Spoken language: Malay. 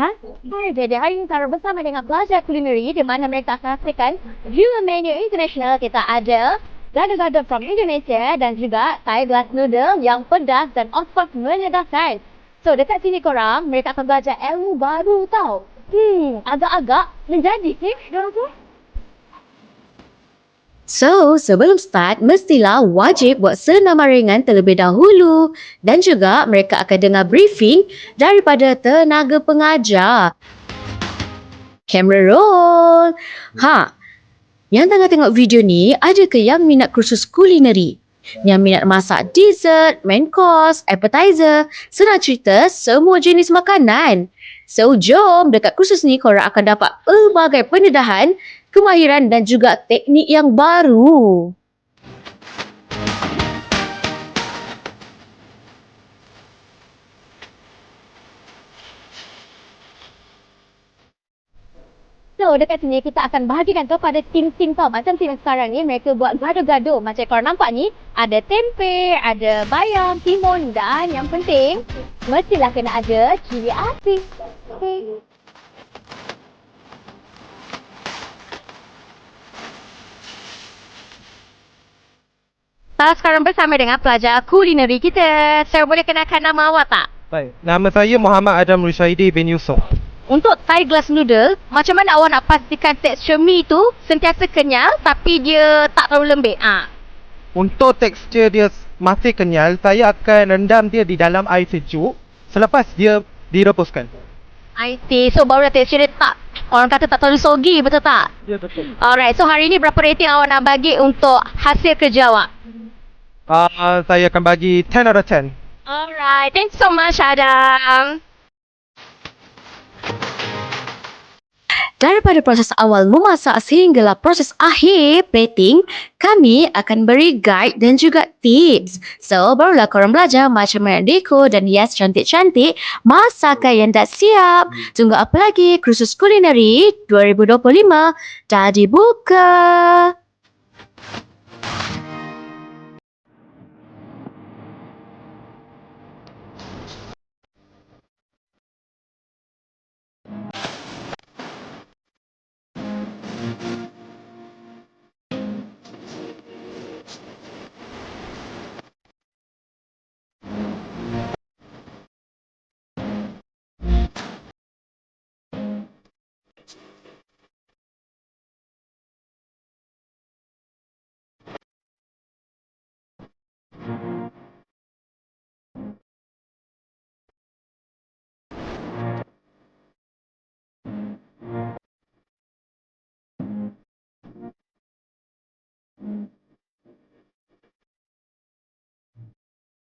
Ha? Hai, jadi hari ini saya bersama dengan pelajar kulineri di mana mereka saksikan view menu international kita ada gado-gado from Indonesia dan juga Thai glass noodle yang pedas dan of course menyedahkan. So, dekat sini korang, mereka akan belajar ilmu baru tau. Hmm, agak-agak menjadi eh, diorang tu. So, sebelum start, mestilah wajib buat senama ringan terlebih dahulu. Dan juga mereka akan dengar briefing daripada tenaga pengajar. Camera roll. Ha, yang tengah tengok video ni, ada ke yang minat kursus kulineri? Yang minat masak dessert, main course, appetizer, senang cerita semua jenis makanan. So, jom dekat kursus ni korang akan dapat pelbagai pendedahan kemahiran dan juga teknik yang baru. So, dekat sini kita akan bahagikan kepada tim-tim tau. Macam tim sekarang ni, mereka buat gado-gado. Macam korang nampak ni, ada tempe, ada bayam, timun dan yang penting, mestilah kena ada cili api. Okay. Saya sekarang bersama dengan pelajar kulineri kita. Saya boleh kenalkan nama awak tak? Baik, nama saya Muhammad Adam Rushaidi bin Yusof. Untuk Thai glass noodle, macam mana awak nak pastikan tekstur mie tu sentiasa kenyal tapi dia tak terlalu lembik? Ah. Untuk tekstur dia masih kenyal, saya akan rendam dia di dalam air sejuk selepas dia direbuskan. I see. So baru tekstur dia tak orang kata tak terlalu soggy, betul tak? Ya, betul. Alright, so hari ni berapa rating awak nak bagi untuk hasil kerja awak? Uh, saya akan bagi 10 out of 10. Alright, thanks so much Adam. Daripada proses awal memasak sehinggalah proses akhir plating, kami akan beri guide dan juga tips. So, barulah korang belajar macam mana deko dan hias cantik-cantik masakan yang dah siap. Tunggu apa lagi? Kursus kulineri 2025 dah dibuka.